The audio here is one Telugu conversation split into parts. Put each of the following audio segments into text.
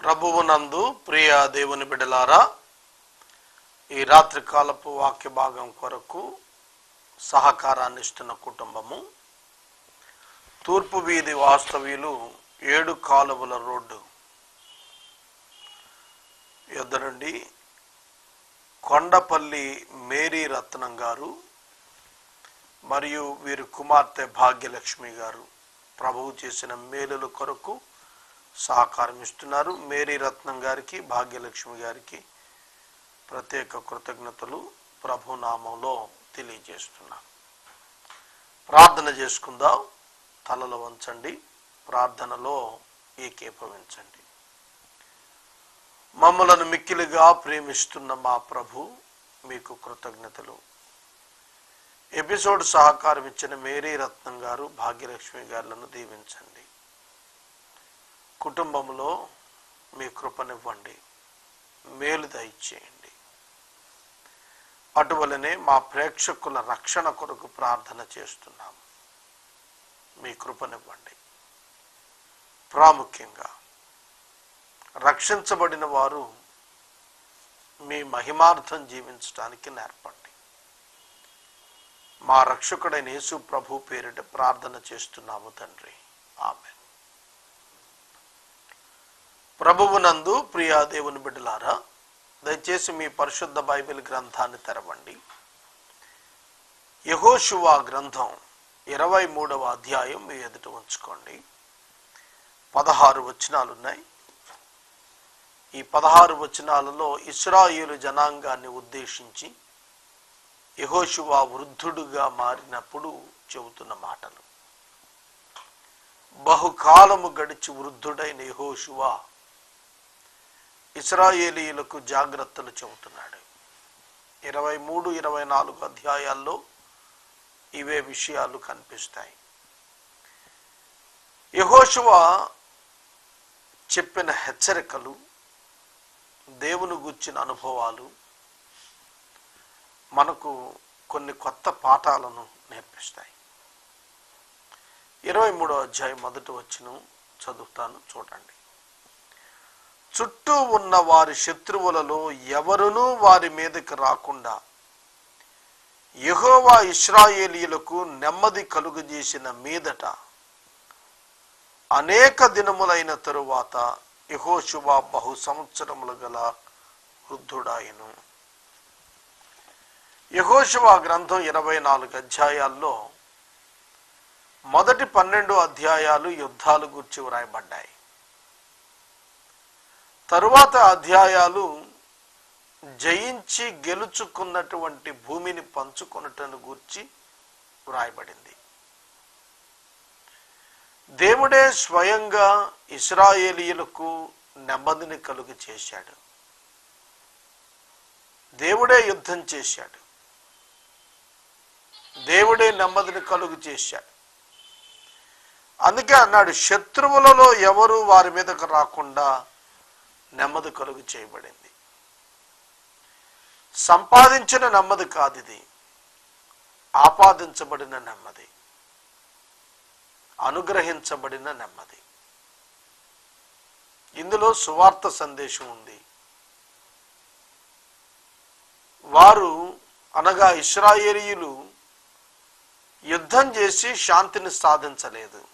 ప్రభువునందు ప్రియ దేవుని బిడలారా ఈ రాత్రి కాలపు వాక్య భాగం కొరకు సహకారాన్ని ఇస్తున్న కుటుంబము తూర్పు వీధి వాస్తవ్యులు ఏడు కాలువల రోడ్డు యొద్ద నుండి కొండపల్లి మేరీ రత్నం గారు మరియు వీరి కుమార్తె భాగ్యలక్ష్మి గారు ప్రభువు చేసిన మేలుల కొరకు సహకారం ఇస్తున్నారు. మేరీ రత్నం గారికి భాగ్యలక్ష్మి గారికి ప్రత్యేక కృతజ్ఞతలు ప్రభు నామంలో తెలియజేస్తున్నాను ప్రార్థన చేసుకుందాం. తలలు వంచండి. ప్రార్థనలో ఏకీభవించండి. మమ్మలను మిక్కిలిగా ప్రేమిస్తున్న మా ప్రభు మీకు కృతజ్ఞతలు. ఎపిసోడ్ సహకారం ఇచ్చిన మేరీ రత్నం గారు భాగ్యలక్ష్మి గారులను దీవించండి. కుటుంబంలో మీ కృపనివ్వండి. మేలు దయచేయండి. అటువలనే మా ప్రేక్షకుల రక్షణ కొరకు ప్రార్థన చేస్తున్నాము. మీ కృపనివ్వండి. ప్రాముఖ్యంగా రక్షించబడిన వారు మీ మహిమార్థం జీవించడానికి నేర్పండి. మా రక్షకుడైన యేసు ప్రభు పేరిట ప్రార్థన చేస్తున్నాము తండ్రి. ఆమె ప్రభువునందు ప్రియా దేవుని బిడ్డలారా దయచేసి మీ పరిశుద్ధ బైబిల్ గ్రంథాన్ని తెరవండి. యహోశువా గ్రంథం ఇరవై మూడవ అధ్యాయం మీ ఎదుట ఉంచుకోండి. పదహారు వచనాలు ఉన్నాయి ఈ పదహారు వచనాలలో ఇస్రాయిలు జనాంగాన్ని ఉద్దేశించి యహోశువా వృద్ధుడుగా మారినప్పుడు చెబుతున్న మాటలు. బహుకాలము గడిచి వృద్ధుడైన యహోశువా ఇస్రాయేలీయులకు జాగ్రత్తలు చెబుతున్నాడు. ఇరవై మూడు ఇరవై నాలుగు అధ్యాయాల్లో ఇవే విషయాలు కనిపిస్తాయి. యహోషువ చెప్పిన హెచ్చరికలు దేవుని గుచ్చిన అనుభవాలు మనకు కొన్ని కొత్త పాఠాలను నేర్పిస్తాయి. ఇరవై మూడో అధ్యాయం మొదటి వచ్చిన చదువుతాను చూడండి. చుట్టూ ఉన్న వారి శత్రువులలో ఎవరునూ వారి మీదకి రాకుండా యహోవా ఇస్రాయేలీయులకు నెమ్మది కలుగజేసిన మీదట అనేక దినములైన తరువాత యహోశువ బహు సంవత్సరములు గల వృద్ధుడాయను. యహోశువ గ్రంథం ఇరవై నాలుగు అధ్యాయాల్లో మొదటి పన్నెండు అధ్యాయాలు యుద్ధాలు గుర్చి వ్రాయబడ్డాయి. తరువాత అధ్యాయాలు జయించి గెలుచుకున్నటువంటి భూమిని పంచుకొనటను గూర్చి వ్రాయబడింది. దేవుడే స్వయంగా ఇస్రాయేలీయులకు నెమ్మదిని కలుగు చేశాడు. దేవుడే యుద్ధం చేశాడు. దేవుడే నెమ్మదిని కలుగు చేశాడు. అందుకే అన్నాడు శత్రువులలో ఎవరు వారి మీదకు రాకుండా నెమ్మది కలుగు చేయబడింది. సంపాదించిన నెమ్మది కాదు ఇది ఆపాదించబడిన నెమ్మది. అనుగ్రహించబడిన నెమ్మది. ఇందులో సువార్త సందేశం ఉంది. వారు అనగా ఇస్రాయేలీయులు యుద్ధం చేసి శాంతిని సాధించలేదు.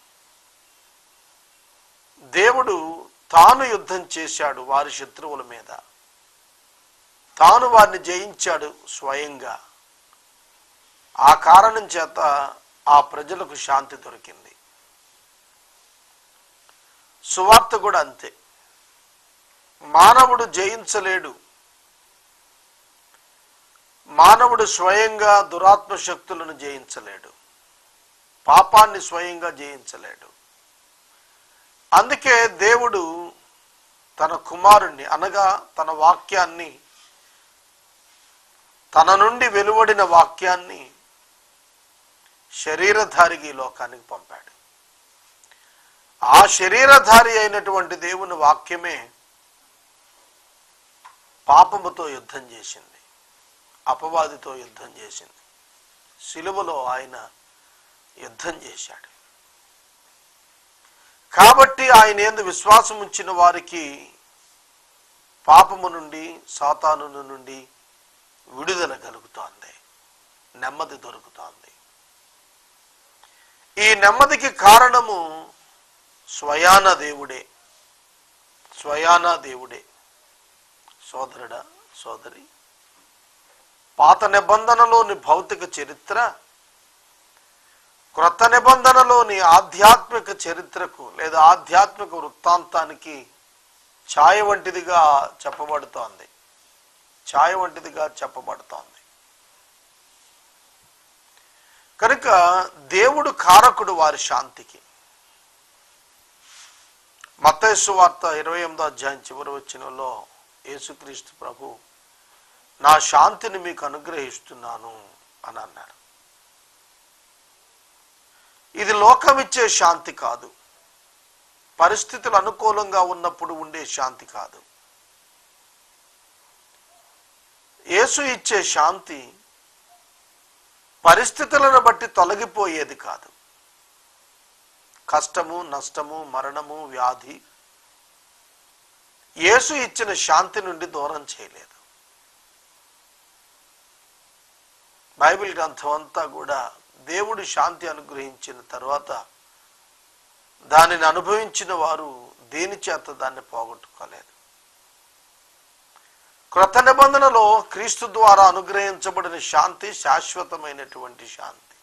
దేవుడు తాను యుద్ధం చేశాడు వారి శత్రువుల మీద. తాను వారిని జయించాడు స్వయంగా. ఆ కారణం చేత ఆ ప్రజలకు శాంతి దొరికింది. సువార్త కూడా అంతే. మానవుడు జయించలేడు. మానవుడు స్వయంగా దురాత్మ శక్తులను జయించలేడు. పాపాన్ని స్వయంగా జయించలేడు. అందుకే దేవుడు తన కుమారుణ్ణి అనగా తన వాక్యాన్ని తన నుండి వెలువడిన వాక్యాన్ని శరీరధారికి ఈ లోకానికి పంపాడు. ఆ శరీరధారి అయినటువంటి దేవుని వాక్యమే పాపముతో యుద్ధం చేసింది అపవాదితో యుద్ధం చేసింది సిలువలో ఆయన యుద్ధం చేశాడు. కాబట్టి ఆయన ఎందు విశ్వాసం ఉంచిన వారికి పాపము నుండి సాతాను నుండి విడుదల కలుగుతోంది. నెమ్మది దొరుకుతోంది. ఈ నెమ్మదికి కారణము స్వయాన దేవుడే. స్వయాన దేవుడే. సోదరుడా సోదరి పాత నిబంధనలోని భౌతిక చరిత్ర క్రొత్త నిబంధనలోని ఆధ్యాత్మిక చరిత్రకు లేదా ఆధ్యాత్మిక వృత్తాంతానికి ఛాయ వంటిదిగా చెప్పబడుతోంది. ఛాయ వంటిదిగా చెప్పబడుతోంది. కనుక దేవుడు కారకుడు వారి శాంతికి. మతేసు వార్త ఇరవై ఎనిమిదో అధ్యాయం చివరి వచ్చినలో యేసుక్రీస్తు ప్రభు నా శాంతిని మీకు అనుగ్రహిస్తున్నాను అని అన్నారు. ఇది లోకమిచ్చే శాంతి కాదు. పరిస్థితులు అనుకూలంగా ఉన్నప్పుడు ఉండే శాంతి కాదు. యేసు ఇచ్చే శాంతి పరిస్థితులను బట్టి తొలగిపోయేది కాదు. కష్టము నష్టము మరణము వ్యాధి యేసు ఇచ్చిన శాంతి నుండి దూరం చేయలేదు. బైబిల్ గ్రంథం అంతా కూడా దేవుడు శాంతి అనుగ్రహించిన తర్వాత దానిని అనుభవించిన వారు దేని చేత దాన్ని పోగొట్టుకోలేదు? క్రొత్త నిబంధనలో క్రీస్తు ద్వారా అనుగ్రహించబడిన శాంతి శాశ్వతమైనటువంటి శాంతి.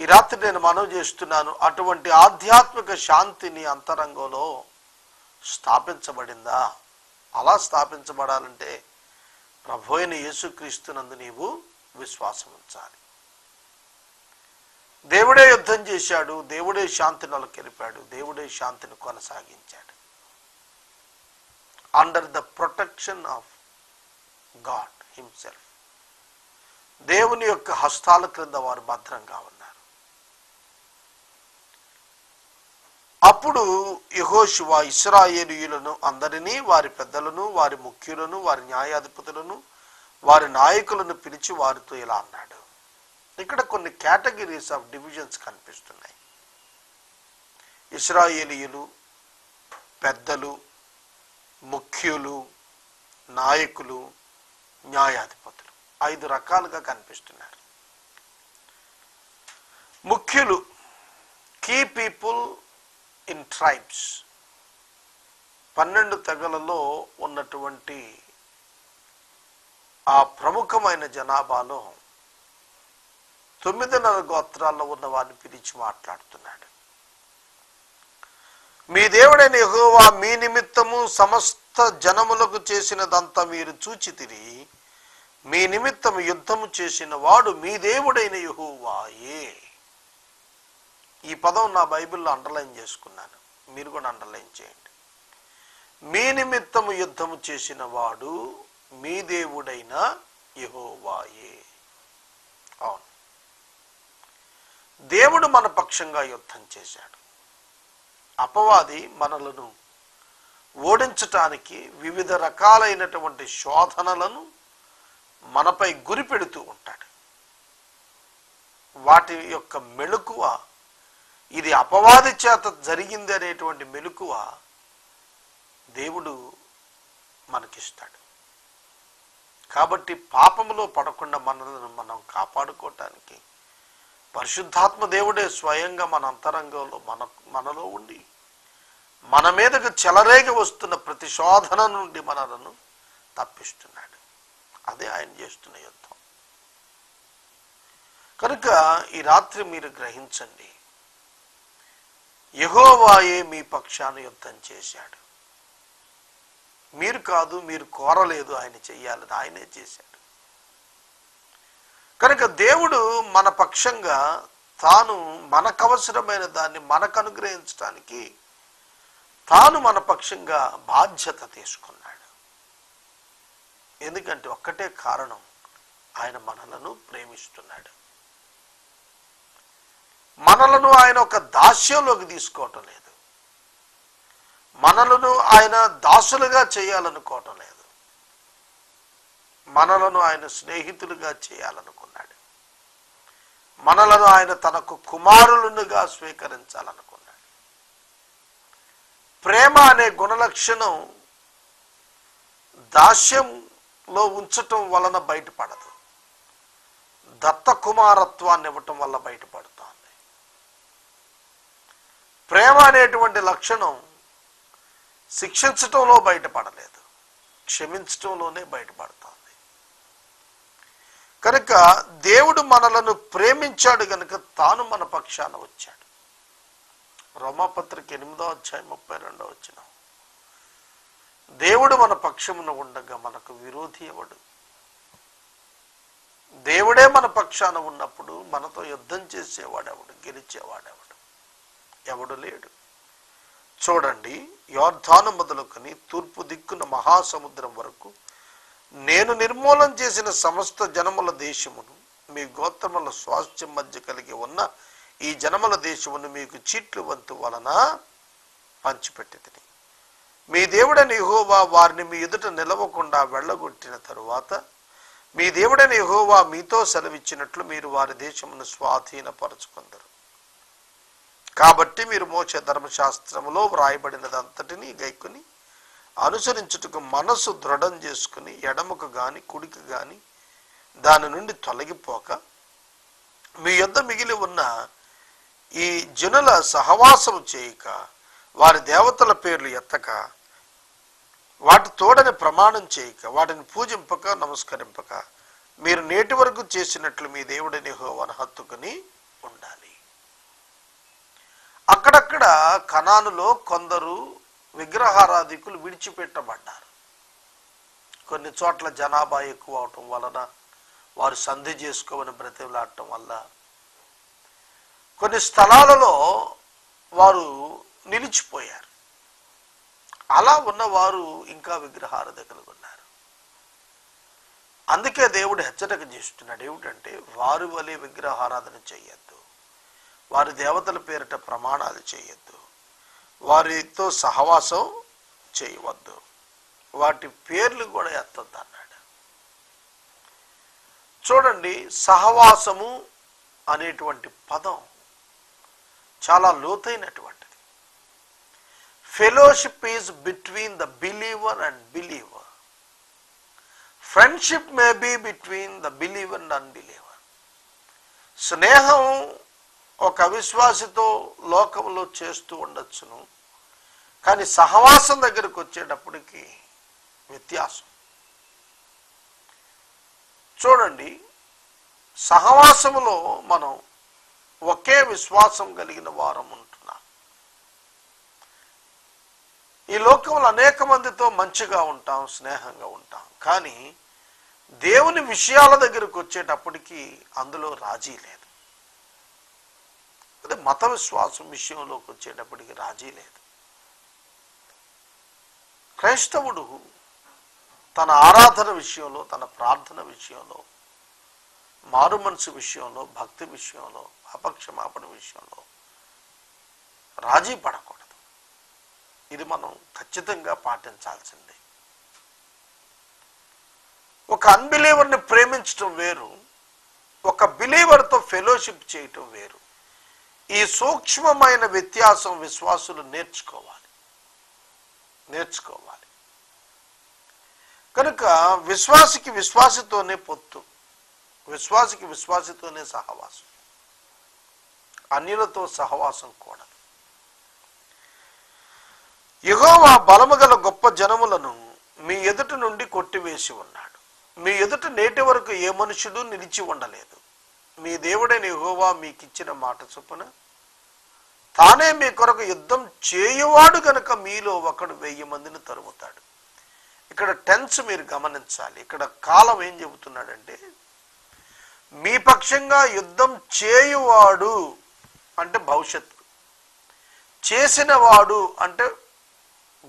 ఈ రాత్రి నేను మనవి చేస్తున్నాను అటువంటి ఆధ్యాత్మిక శాంతిని అంతరంగంలో స్థాపించబడిందా? అలా స్థాపించబడాలంటే ప్రభు అయిన యేసుక్రీస్తునందు నీవు విశ్వాసం ఉంచాలి. దేవుడే యుద్ధం చేశాడు దేవుడే శాంతి నెలకొల్పాడు దేవుడే శాంతిని కొనసాగించాడు. Under the protection of God himself దేవుని యొక్క హస్తాల క్రింద వారు భద్రంగా ఉన్నారు. అప్పుడు యహోశివ ఇస్రాయేలీయులను అందరినీ వారి పెద్దలను వారి ముఖ్యులను వారి న్యాయాధిపతులను వారి నాయకులను పిలిచి వారితో ఇలా అన్నాడు. ఇక్కడ కొన్ని కేటగిరీస్ ఆఫ్ డివిజన్స్ కనిపిస్తున్నాయి. ఇస్రాయేలీయులు పెద్దలు ముఖ్యులు నాయకులు న్యాయాధిపతులు. ఐదు రకాలుగా కనిపిస్తున్నారు. ముఖ్యులు కీ పీపుల్ ఇన్ ట్రైబ్స్ పన్నెండు తెగలలో ఉన్నటువంటి ఆ ప్రముఖమైన జనాభాలో తొమ్మిదిన్నర గోత్రాల్లో ఉన్న వారిని పిలిచి మాట్లాడుతున్నాడు. మీ దేవుడైన యెహోవా మీ నిమిత్తము సమస్త జనములకు చేసినదంతా మీరు చూచి తిరిగి మీ నిమిత్తము యుద్ధము చేసిన వాడు మీ దేవుడైన యహోవాయే. ఈ పదం నా బైబిల్లో అండర్లైన్ చేసుకున్నాను. మీరు కూడా అండర్లైన్ చేయండి. మీ నిమిత్తము యుద్ధము చేసిన వాడు మీ దేవుడైన యహోవాయే. అవును. దేవుడు మన పక్షంగా యుద్ధం చేశాడు. అపవాది మనలను ఓడించటానికి వివిధ రకాలైనటువంటి శోధనలను మనపై గురి పెడుతూ ఉంటాడు. వాటి యొక్క మెలకువ ఇది అపవాది చేత జరిగింది అనేటువంటి మెలకువ దేవుడు మనకిస్తాడు. కాబట్టి పాపములో పడకుండా మనలను మనం కాపాడుకోవటానికి పరిశుద్ధాత్మ దేవుడే స్వయంగా మన అంతరంగంలో మన మనలో ఉండి మన మీదకు చెలరేగి వస్తున్న ప్రతి శోధన నుండి మనలను తప్పిస్తున్నాడు. అదే ఆయన చేస్తున్న యుద్ధం. కనుక ఈ రాత్రి మీరు గ్రహించండి. యహోవాయే మీ పక్షాన్ని యుద్ధం చేశాడు. మీరు కాదు మీరు కోరలేదు ఆయన చెయ్యాలని ఆయనే చేశాడు. కనుక దేవుడు మన పక్షంగా తాను మనకు అవసరమైన దాన్ని మనకు అనుగ్రహించడానికి తాను మన పక్షంగా బాధ్యత తీసుకున్నాడు. ఎందుకంటే ఒక్కటే కారణం ఆయన మనలను ప్రేమిస్తున్నాడు. మనలను ఆయన ఒక దాస్యంలోకి తీసుకోవటం లేదు. మనలను ఆయన దాసులుగా చేయాలనుకోవటం లేదు. మనలను ఆయన స్నేహితులుగా చేయాలనుకున్నాడు. మనలను ఆయన తనకు కుమారులుగా స్వీకరించాలనుకున్నాడు. ప్రేమ అనే గుణలక్షణం దాస్యంలో ఉంచటం వలన బయటపడదు. దత్త కుమారత్వాన్ని ఇవ్వటం వల్ల బయటపడుతోంది. ప్రేమ అనేటువంటి లక్షణం శిక్షించటంలో బయటపడలేదు. క్షమించటంలోనే బయటపడుతోంది. కనుక దేవుడు మనలను ప్రేమించాడు గనుక తాను మన పక్షాన వచ్చాడు. రోమాపత్రిక ఎనిమిదో అధ్యాయం ముప్పై రెండో వచ్చిన దేవుడు మన పక్షమున ఉండగా మనకు విరోధి ఎవడు? దేవుడే మన పక్షాన ఉన్నప్పుడు మనతో యుద్ధం చేసేవాడెవడు? గెలిచేవాడెవడు? ఎవడు లేడు. చూడండి యోర్ధాను మొదలుకొని తూర్పు దిక్కున మహాసముద్రం వరకు నేను నిర్మూలం చేసిన సమస్త జనముల దేశమును మీ గోత్రముల స్వాస్థ్యం మధ్య కలిగి ఉన్న ఈ జనముల దేశమును మీకు చీట్లు వంతు వలన పంచిపెట్టి మీ దేవుడని యహోవా వారిని మీ ఎదుట నిలవకుండా వెళ్ళగొట్టిన తరువాత మీ దేవుడని యహోవా మీతో సెలవిచ్చినట్లు మీరు వారి దేశమును స్వాధీనపరచుకుందరు. కాబట్టి మీరు మోచే ధర్మశాస్త్రములో వ్రాయబడినదంతటిని గైకొని అనుసరించుటకు మనసు దృఢం చేసుకుని ఎడమకు గాని కుడికి గాని దాని నుండి తొలగిపోక మీ యొద్ద మిగిలి ఉన్న ఈ జనుల సహవాసము చేయక వారి దేవతల పేర్లు ఎత్తక వాటి తోడని ప్రమాణం చేయక వాటిని పూజింపక నమస్కరింపక మీరు నేటి వరకు చేసినట్లు మీ దేవుడిని హోవను హత్తుకుని అక్కడక్కడ కణానులో కొందరు విగ్రహారాధికులు విడిచిపెట్టబడ్డారు. కొన్ని చోట్ల జనాభా ఎక్కువ అవటం వలన వారు సంధి చేసుకోమని బ్రతిలాడటం వల్ల. కొన్ని స్థలాలలో వారు నిలిచిపోయారు. అలా ఉన్నవారు ఇంకా విగ్రహారాధకులు ఉన్నారు. అందుకే దేవుడు హెచ్చరిక చేస్తున్నాడు. ఏమిటంటే వారి వలె విగ్రహారాధన చేయొద్దు. వారి దేవతల పేరిట ప్రమాణాలు చేయొద్దు. వారితో సహవాసం చేయవద్దు. వాటి పేర్లు కూడా ఎత్తద్దు అన్నాడు. చూడండి సహవాసము అనేటువంటి పదం చాలా లోతైనటువంటిది. Fellowship is between the believer and believer. Friendship may be between the believer and unbeliever. స్నేహం ఒక అవిశ్వాసితో లోకంలో చేస్తూ ఉండొచ్చును. కానీ సహవాసం దగ్గరకు వచ్చేటప్పటికి వ్యత్యాసం. చూడండి సహవాసములో మనం ఒకే విశ్వాసం కలిగిన వారం ఉంటున్నాం. ఈ లోకంలో అనేక మందితో మంచిగా ఉంటాం స్నేహంగా ఉంటాం. కానీ దేవుని విషయాల దగ్గరకు వచ్చేటప్పటికి అందులో రాజీ లేదు. అదే మత విశ్వాసం విషయంలోకి వచ్చేటప్పటికి రాజీ లేదు. క్రైస్తవుడు తన ఆరాధన విషయంలో తన ప్రార్థన విషయంలో మారు మనసు విషయంలో భక్తి విషయంలో అపక్షమాపణ విషయంలో రాజీ పడకూడదు. ఇది మనం ఖచ్చితంగా పాటించాల్సిందే. ఒక అన్బిలీవర్ని ప్రేమించటం వేరు ఒక బిలీవర్తో ఫెలోషిప్ చేయటం వేరు. ఈ సూక్ష్మమైన వ్యత్యాసం విశ్వాసులు నేర్చుకోవాలి. నేర్చుకోవాలి. కనుక విశ్వాసికి విశ్వాసితోనే పొత్తు. విశ్వాసికి విశ్వాసితోనే సహవాసం. అన్యులతో సహవాసం కూడా. యెహోవా బలము గల గొప్ప జనములను మీ ఎదుట నుండి కొట్టివేసి ఉన్నాడు. మీ ఎదుట నేటి వరకు ఏ మనుషుడు నిలిచి ఉండలేదు. మీ దేవుడైన యెహోవా మీకిచ్చిన మాట చొప్పున తానే మీ కొరకు యుద్ధం చేయువాడు కనుక మీలో ఒకడు వెయ్యి మందిని తరుముతాడు. ఇక్కడ టెన్స్ మీరు గమనించాలి. ఇక్కడ కాలం ఏం చెబుతున్నాడంటే మీ పక్షంగా యుద్ధం చేయువాడు అంటే భవిష్యత్తు. చేసిన వాడు అంటే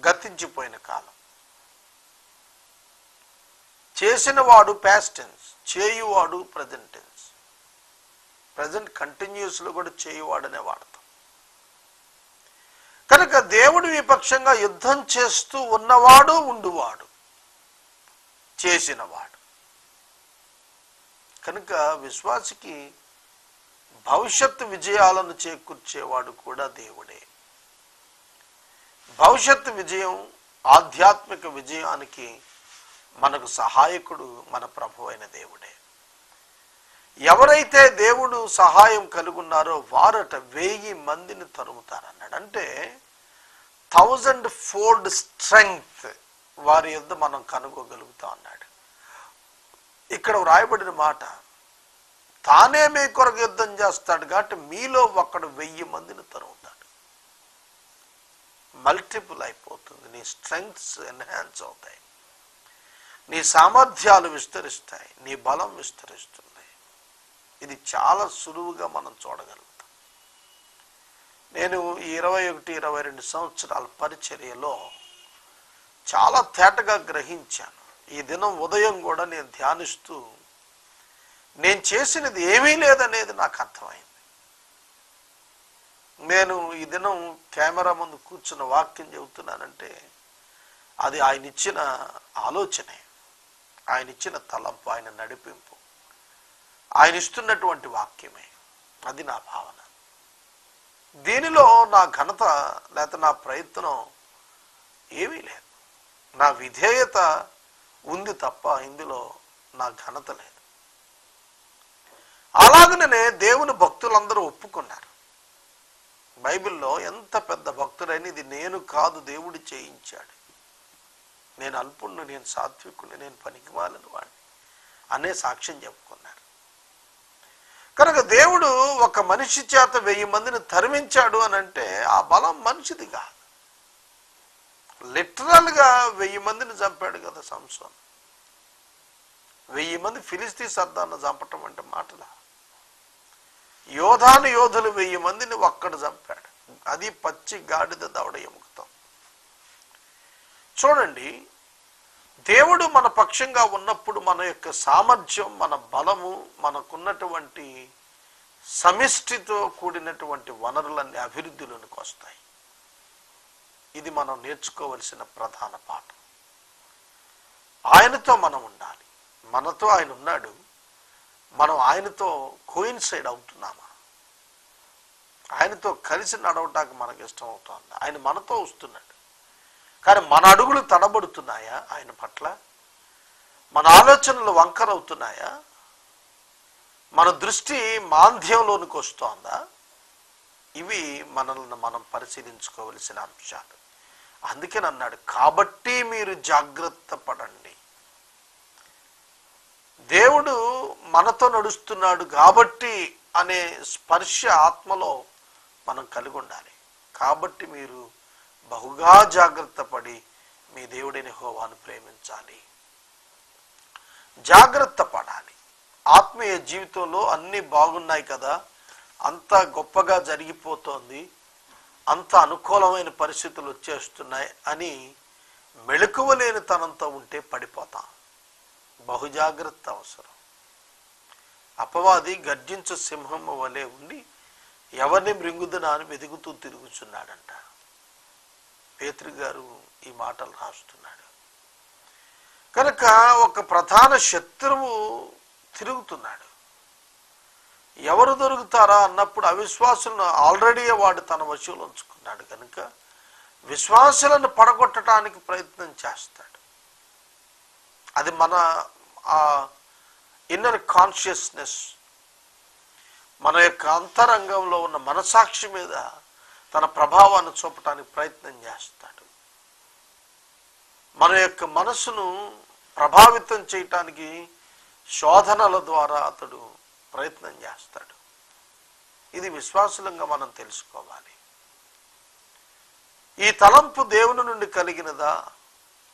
గతించిపోయిన కాలం. చేసిన వాడు టెన్స్ చేయువాడు ప్రజెంట్ టెన్స్ ప్రజెంట్ కంటిన్యూస్లో కూడా చేయువాడనే వాడతాం. కనుక దేవుడు విపక్షంగా యుద్ధం చేస్తూ ఉన్నవాడు ఉండువాడు. చేసినవాడు. కనుక విశ్వాసికి భవిష్యత్తు విజయాలను చేకూర్చేవాడు కూడా దేవుడే. భవిష్యత్ విజయం ఆధ్యాత్మిక విజయానికి మనకు సహాయకుడు మన ప్రభు అయిన దేవుడే. ఎవరైతే దేవుడు సహాయం కలుగున్నారో వారట వెయ్యి మందిని తరుముతారన్నాడు. అంటే థౌజండ్ ఫోర్డ్ స్ట్రెంగ్త్ వారి యొద్ మనం కనుగోగలుగుతాం అన్నాడు ఇక్కడ వ్రాయబడిన మాట తానే మీ కొరకు యుద్ధం చేస్తాడు కాబట్టి మీలో ఒక్కడు వెయ్యి మందిని తరుముతాడు మల్టిపుల్ అయిపోతుంది. నీ స్ట్రెంగ్త్స్ ఎన్హాన్స్ అవుతాయి. నీ సామర్థ్యాలు విస్తరిస్తాయి. నీ బలం విస్తరిస్తుంది. ఇది చాలా సులువుగా మనం చూడగలం నేను ఈ ఇరవై ఒకటి ఇరవై రెండు సంవత్సరాల పరిచర్యలో చాలా తేటగా గ్రహించాను. ఈ దినం ఉదయం కూడా నేను ధ్యానిస్తూ నేను చేసినది ఏమీ లేదనేది నాకు అర్థమైంది. నేను ఈ దినం కెమెరా ముందు కూర్చున్న వాక్యం చెబుతున్నానంటే అది ఆయన ఇచ్చిన ఆలోచనే. ఆయన ఇచ్చిన తలంపు ఆయన నడిపింపు. ఆయన ఇస్తున్నటువంటి వాక్యమే. అది నా భావన. దీనిలో నా ఘనత లేకపోతే నా ప్రయత్నం ఏమీ లేదు. నా విధేయత ఉంది తప్ప ఇందులో నా ఘనత లేదు. అలాగనే దేవుని భక్తులందరూ ఒప్పుకున్నారు. బైబిల్లో ఎంత పెద్ద భక్తుడైన ఇది నేను కాదు దేవుడు చేయించాడు. నేను అల్పుణ్ణి నేను సాత్వికుణ్ణి నేను పనికిమాలను వాడిని అనే సాక్ష్యం చెప్పుకున్నారు. కనుక దేవుడు ఒక మనిషి చేత వెయ్యి మందిని తరిమించాడు అని అంటే ఆ బలం మనిషిది కాదు. లిటరల్గా వెయ్యి మందిని చంపాడు కదా సంసోన్. వెయ్యి మంది ఫిలిస్తీ సర్దాన్ని చంపటం అంటే మాటలా? యోధాను యోధులు వెయ్యి మందిని ఒక్కడు చంపాడు. అది పచ్చి గాడిద దవడ ఎముకుతాం. చూడండి దేవుడు మన పక్షంగా ఉన్నప్పుడు మన యొక్క సామర్థ్యం మన బలము మనకున్నటువంటి సమిష్టితో కూడినటువంటి వనరులన్నీ అభివృద్ధిలోనికి వస్తాయి. ఇది మనం నేర్చుకోవలసిన ప్రధాన పాఠం. ఆయనతో మనం ఉండాలి. మనతో ఆయన ఉన్నాడు. మనం ఆయనతో కోయిన్సైడ్ అవుతున్నామా? ఆయనతో కలిసి నడవటానికి మనకు ఇష్టం అవుతుంది? ఆయన మనతో వస్తున్నాడు. కానీ మన అడుగులు తడబడుతున్నాయా ఆయన పట్ల? మన ఆలోచనలు వంకరవుతున్నాయా? మన దృష్టి మాంద్యంలోనికి వస్తోందా? ఇవి మనల్ని మనం పరిశీలించుకోవలసిన అంశాలు. అందుకని అన్నాడు కాబట్టి మీరు జాగ్రత్త పడండి. దేవుడు మనతో నడుస్తున్నాడు కాబట్టి అనే స్పర్శ ఆత్మలో మనం కలిగి ఉండాలి. కాబట్టి మీరు బహుగా జాగ్రత్త పడి మీ దేవుడైన హోవాను ప్రేమించాలి. జాగ్రత్త పడాలి. ఆత్మీయ జీవితంలో అన్నీ బాగున్నాయి కదా అంత గొప్పగా జరిగిపోతోంది అంత అనుకూలమైన పరిస్థితులు వచ్చేస్తున్నాయి అని మెళకువలేని తనంతో ఉంటే పడిపోతాం. బహుజాగ్రత్త అవసరం. అపవాది గర్జించు సింహం వలె ఉండి ఎవరిని మృంగుదనా అని వెతుకుతూ తిరుగుచున్నాడంట. పేతృ గారు ఈ మాటలు రాస్తున్నాడు. కనుక ఒక ప్రధాన శత్రువు తిరుగుతున్నాడు. ఎవరు దొరుకుతారా అన్నప్పుడు అవిశ్వాసులను ఆల్రెడీ వాడు తన వశువులు ఉంచుకున్నాడు కనుక విశ్వాసులను పడగొట్టడానికి ప్రయత్నం చేస్తాడు. అది మన ఆ ఇన్నర్ కాన్షియస్నెస్ మన యొక్క అంతరంగంలో ఉన్న మనసాక్షి మీద తన ప్రభావాన్ని చూపటానికి ప్రయత్నం చేస్తాడు. మన యొక్క మనసును ప్రభావితం చేయటానికి శోధనల ద్వారా అతడు ప్రయత్నం చేస్తాడు. ఇది విశ్వాసులంగా మనం తెలుసుకోవాలి. ఈ తలంపు దేవుని నుండి కలిగినదా?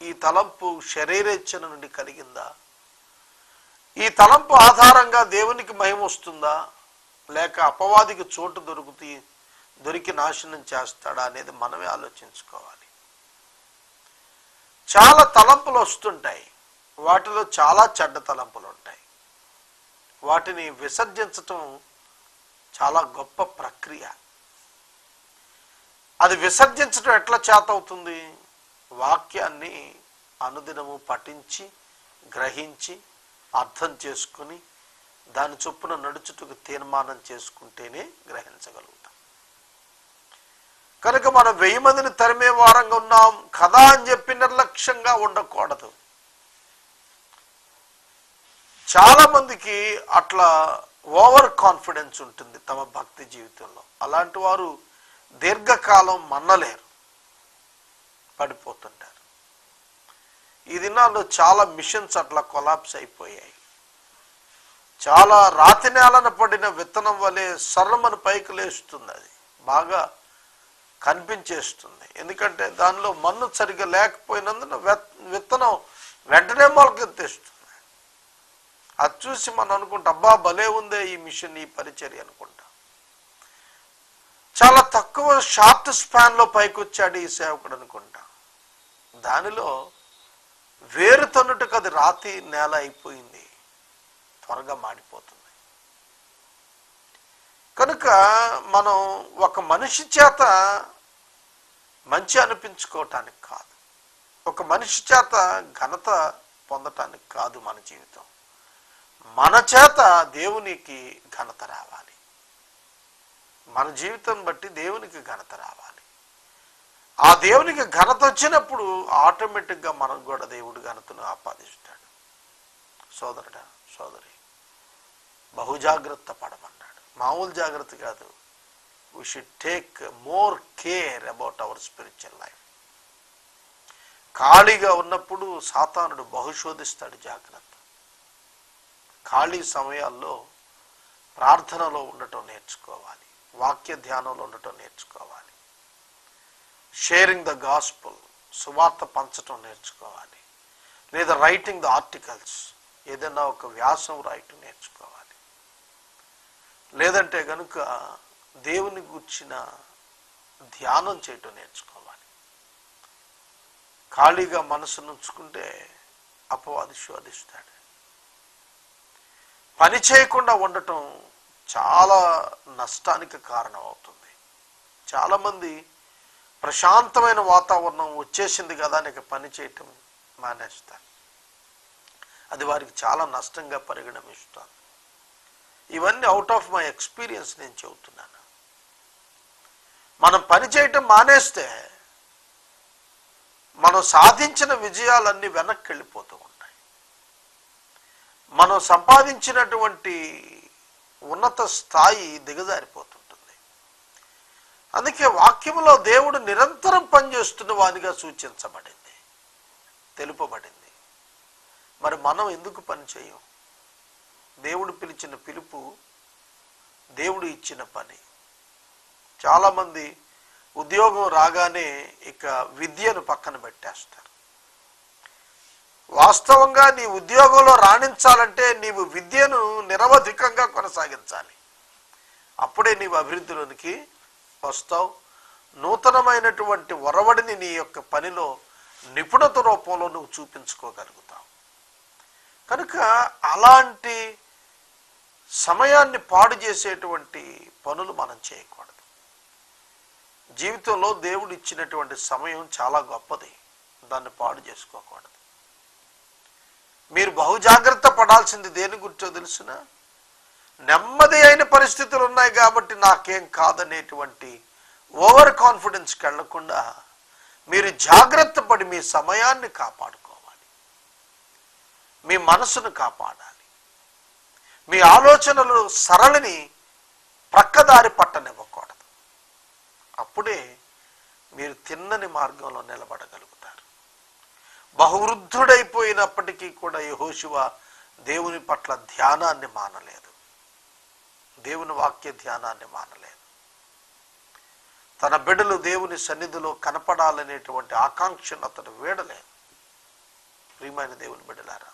ఈ తలంపు శరీరేచ్ఛన నుండి కలిగిందా? ఈ తలంపు ఆధారంగా దేవునికి మహిమ వస్తుందా? లేక అపవాదికి చోటు దొరుకుతీ దొరికి నాశనం చేస్తాడా అనేది మనమే ఆలోచించుకోవాలి. చాలా తలంపులు వస్తుంటాయి. వాటిలో చాలా చెడ్డ తలంపులు ఉంటాయి. వాటిని విసర్జించటం చాలా గొప్ప ప్రక్రియ. అది విసర్జించడం ఎట్లా చేత అవుతుంది? వాక్యాన్ని అనుదినము పఠించి గ్రహించి అర్థం చేసుకుని దాని చొప్పున నడుచుటకు తీర్మానం చేసుకుంటేనే గ్రహించగలుగుతాం. కనుక మనం వెయ్యి మందిని తరిమే వారంగా ఉన్నాం కదా అని చెప్పి నిర్లక్ష్యంగా ఉండకూడదు. చాలా మందికి అట్లా ఓవర్ కాన్ఫిడెన్స్ ఉంటుంది తమ భక్తి జీవితంలో. అలాంటి వారు దీర్ఘకాలం మన్నలేరు. పడిపోతుంటారు. ఈ దినాల్లో చాలా మిషన్స్ అట్లా కొలాప్స్ అయిపోయాయి. చాలా రాతి నేలన పడిన విత్తనం వలె సర్రమని పైకి లేస్తుంది అది. బాగా కనిపించేస్తుంది. ఎందుకంటే దానిలో మన్ను సరిగ్గా లేకపోయినందున విత్తనం వెంటనే మొలకెత్తేస్తుంది. అది చూసి మనం అనుకుంటాం అబ్బా భలే ఉందే ఈ మిషన్ ఈ పరిచర్య అనుకుంటా. చాలా తక్కువ షార్ట్ స్పాన్లో పైకి వచ్చాడు ఈ సేవకుడు అనుకుంటా. దానిలో వేరు తన్నుటకు అది రాతి నేల అయిపోయింది. త్వరగా మాడిపోతుంది. కనుక మనం ఒక మనిషి చేత మంచి అనిపించుకోవటానికి కాదు. ఒక మనిషి చేత ఘనత పొందటానికి కాదు మన జీవితం. మన చేత దేవునికి ఘనత రావాలి. మన జీవితం బట్టి దేవునికి ఘనత రావాలి. ఆ దేవునికి ఘనత వచ్చినప్పుడు ఆటోమేటిక్గా మనకు కూడా దేవుడు ఘనతను ఆపాదిస్తాడు. సోదరుడా సోదరి బహుజాగ్రత్త పడమన్నాడు మామూలు జాగ్రత్త కాదు. We should take more care about our spiritual life ఖాళీగా ఉన్నప్పుడు సాతానుడు బహుశోధిస్తాడు జాగ్రత్త. ఖాళీ సమయాల్లో ప్రార్థనలో ఉండటం నేర్చుకోవాలి. వాక్య ధ్యానంలో ఉండటం నేర్చుకోవాలి. షేరింగ్ ద గాస్పుల్ సువార్త పంచటం నేర్చుకోవాలి. లేదా రైటింగ్ ద ఆర్టికల్స్ ఏదైనా ఒక వ్యాసం రాయటం నేర్చుకోవాలి. లేదంటే కనుక దేవుని గుర్చిన ధ్యానం చేయటం నేర్చుకోవాలి. ఖాళీగా మనసును ఉంచుకుంటే అపవాది శోధిస్తాడు. పని చేయకుండా ఉండటం చాలా నష్టానికి కారణం అవుతుంది చాలామంది ప్రశాంతమైన వాతావరణం వచ్చేసింది కదా నీకు పని చేయటం మానేస్తారు. అది వారికి చాలా నష్టంగా పరిగణమిస్తాను ఇవన్నీ అవుట్ ఆఫ్ మై ఎక్స్పీరియన్స్ నేను చెబుతున్నాను. మనం పని చేయటం మానేస్తే మనం సాధించిన విజయాలన్నీ వెనక్కి వెళ్ళిపోతూ ఉంటాయి. మనం సంపాదించినటువంటి ఉన్నత స్థాయి దిగజారిపోతుంటుంది. అందుకే వాక్యంలో దేవుడు నిరంతరం పనిచేస్తున్న వానిగా సూచించబడింది తెలుపబడింది. మరి మనం ఎందుకు పని చేయం? దేవుడు పిలిచిన పిలుపు దేవుడు ఇచ్చిన పని. చాలామంది ఉద్యోగం రాగానే ఇక విద్యను పక్కన పెట్టేస్తారు. వాస్తవంగా నీ ఉద్యోగంలో రాణించాలంటే నీవు విద్యను నిరవధికంగా కొనసాగించాలి. అప్పుడే నీవు అభివృద్ధిలోనికి వస్తావు. నూతనమైనటువంటి ఒరవడిని నీ యొక్క పనిలో నిపుణత రూపంలో నువ్వు చూపించుకోగలుగుతావు. కనుక అలాంటి సమయాన్ని పాడు చేసేటువంటి పనులు మనం చేయకూడదు. జీవితంలో దేవుడు ఇచ్చినటువంటి సమయం చాలా గొప్పది. దాన్ని పాడు చేసుకోకూడదు. మీరు బహుజాగ్రత్త పడాల్సింది దేని గురించో తెలిసిన? నెమ్మది అయిన పరిస్థితులు ఉన్నాయి కాబట్టి నాకేం కాదనేటువంటి ఓవర్ కాన్ఫిడెన్స్కి వెళ్ళకుండా మీరు జాగ్రత్త పడి మీ సమయాన్ని కాపాడుకోవాలి. మీ మనసును కాపాడాలి. మీ ఆలోచనలు సరళిని ప్రక్కదారి పట్టనివ్వకూడదు. అప్పుడే మీరు తిన్నని మార్గంలో నిలబడగలుగుతారు. బహువృద్ధుడైపోయినప్పటికీ కూడా యహోశివ దేవుని పట్ల ధ్యానాన్ని మానలేదు. దేవుని వాక్య ధ్యానాన్ని మానలేదు. తన బిడ్డలు దేవుని సన్నిధిలో కనపడాలనేటువంటి ఆకాంక్షను అతడు వీడలేదు. ప్రియమైన దేవుని బిడ్డలారా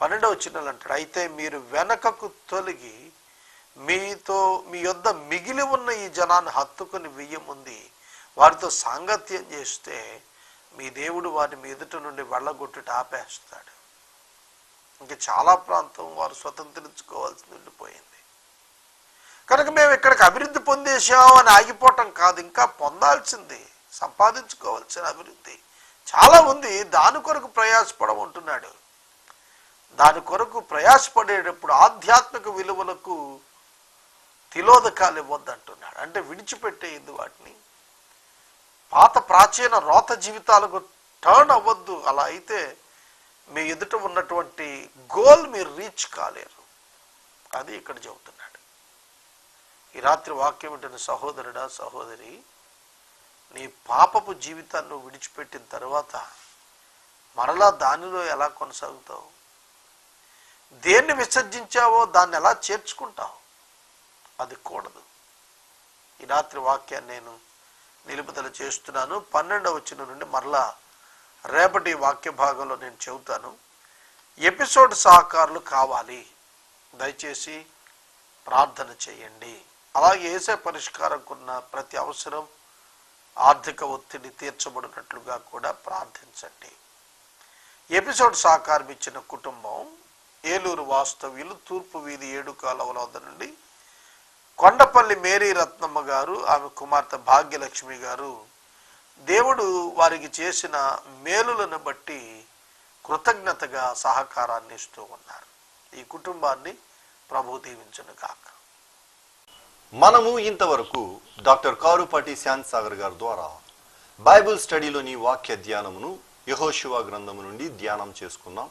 పన్నెండవ చిన్నలు అంటాడు అయితే మీరు వెనకకు తొలగి మీతో మీ యొద్ద మిగిలి ఉన్న ఈ జనాన్ని హత్తుకుని వెయ్యముంది. వారితో సాంగత్యం చేస్తే మీ దేవుడు వారిని మీ ఎదుట నుండి వెళ్ళగొట్టుట ఆపేస్తాడు. ఇంకా చాలా ప్రాంతం వారు స్వతంత్రించుకోవాల్సి ఉండిపోయింది. కనుక మేము ఇక్కడికి అభివృద్ధి పొందేశాం అని ఆగిపోవటం కాదు ఇంకా పొందాల్సింది సంపాదించుకోవాల్సిన అభివృద్ధి. చాలా ఉంది దాని కొరకు ప్రయాసపడమంటున్నాడు. దాని కొరకు ప్రయాసపడేటప్పుడు ఆధ్యాత్మిక విలువలకు తిలోదకాలు ఇవ్వద్దంటున్నాడు అంటే విడిచిపెట్టేయద్దు వాటిని. పాత ప్రాచీన రోత జీవితాలకు టర్న్ అవ్వద్దు. అలా అయితే మీ ఎదుట ఉన్నటువంటి గోల్ మీరు రీచ్ కాలేరు. అది ఇక్కడ చెబుతున్నాడు. ఈ రాత్రి వాక్యం వింటున్న సహోదరుడా సహోదరి నీ పాపపు జీవితాన్ని విడిచిపెట్టిన తర్వాత మరలా దానిలో ఎలా కొనసాగుతావు? దేన్ని విసర్జించావో దాన్ని ఎలా చేర్చుకుంటావు? అది కూడదు. ఈ రాత్రి వాక్యాన్ని నేను నిలుపుదల చేస్తున్నాను. పన్నెండవ వచ్చిన నుండి మరలా రేపటి వాక్య భాగంలో నేను చెబుతాను. ఎపిసోడ్ సహకారులు కావాలి. దయచేసి ప్రార్థన చేయండి. అలాగే ఏసే పరిష్కారంకున్న ప్రతి అవసరం ఆర్థిక ఒత్తిడి తీర్చబడినట్లుగా కూడా ప్రార్థించండి. ఎపిసోడ్ సహకారం ఇచ్చిన కుటుంబం ఏలూరు వాస్తవ్యులు తూర్పు వీధి ఏడు కాలువల వద్ద నుండి కొండపల్లి మేరీ రత్నమ్మ గారు ఆమె కుమార్తె భాగ్యలక్ష్మి గారు దేవుడు వారికి చేసిన మేలులను బట్టి కృతజ్ఞతగా సహకారాన్ని ఇస్తూ ఉన్నారు. ఈ కుటుంబాన్ని ప్రభు దీవించను కాక మనము ఇంతవరకు డాక్టర్ కారుపాటి శాంత్ సాగర్ గారి ద్వారా బైబిల్ స్టడీలోని వాక్య ధ్యానమును యహోశివ గ్రంథము నుండి ధ్యానం చేసుకున్నాం.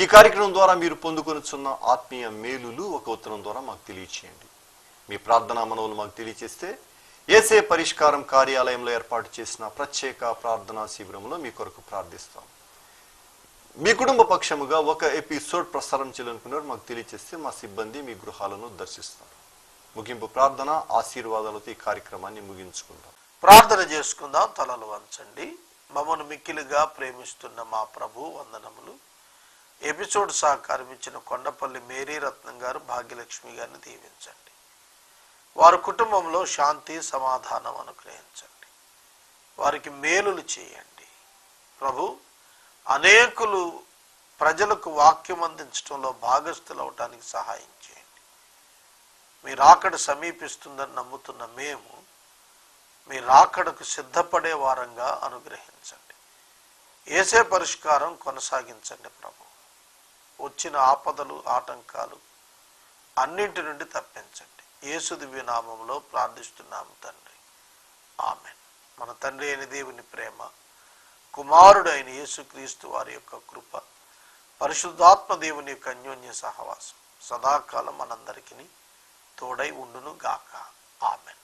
ఈ కార్యక్రమం ద్వారా మీరు పొందుకొనిచున్న ఆత్మీయ మేలులు ఒక ఉత్తరం ద్వారా మాకు తెలియచేయండి. మీ ప్రార్థనా మనవులు మాకు తెలియచేస్తే ఏసే పరిష్కారం కార్యాలయంలో ఏర్పాటు చేసిన ప్రత్యేక ప్రార్థనా శిబిరంలో మీ కొరకు ప్రార్థిస్తాం. మీ కుటుంబ పక్షముగా ఒక ఎపిసోడ్ ప్రసారం చేయాలనుకున్నారు మాకు తెలియచేస్తే మా సిబ్బంది మీ గృహాలను దర్శిస్తారు. ముగింపు ప్రార్థన ఆశీర్వాదాలతో ఈ కార్యక్రమాన్ని ముగించుకుందాం. ప్రార్థన చేసుకుందాం తలలు వంచండి. మమ్మను మిక్కిలిగా ప్రేమిస్తున్న మా ప్రభు వందనములు. ఎపిసోడ్ సహకారం ఇచ్చిన కొండపల్లి మేరీ రత్నం గారు భాగ్యలక్ష్మి గారిని దీవించండి. వారి కుటుంబంలో శాంతి సమాధానం అనుగ్రహించండి. వారికి మేలులు చేయండి. ప్రభు అనేకులు ప్రజలకు వాక్యం అందించడంలో భాగస్థులు అవటానికి సహాయం చేయండి. మీ రాకడ సమీపిస్తుందని నమ్ముతున్న మేము మీ రాకడకు సిద్ధపడే వారంగా అనుగ్రహించండి. ఏసే పరిష్కారం కొనసాగించండి ప్రభు. వచ్చిన ఆపదలు ఆటంకాలు అన్నింటి నుండి తప్పించండి. యేసు నామంలో ప్రార్థిస్తున్నాము తండ్రి. ఆమె మన తండ్రి అయిన దేవుని ప్రేమ కుమారుడు అయిన యేసుక్రీస్తు వారి యొక్క కృప పరిశుద్ధాత్మ దేవుని యొక్క అన్యోన్య సహవాసం సదాకాలం మనందరికీ తోడై ఉండును గాక ఆమెన్.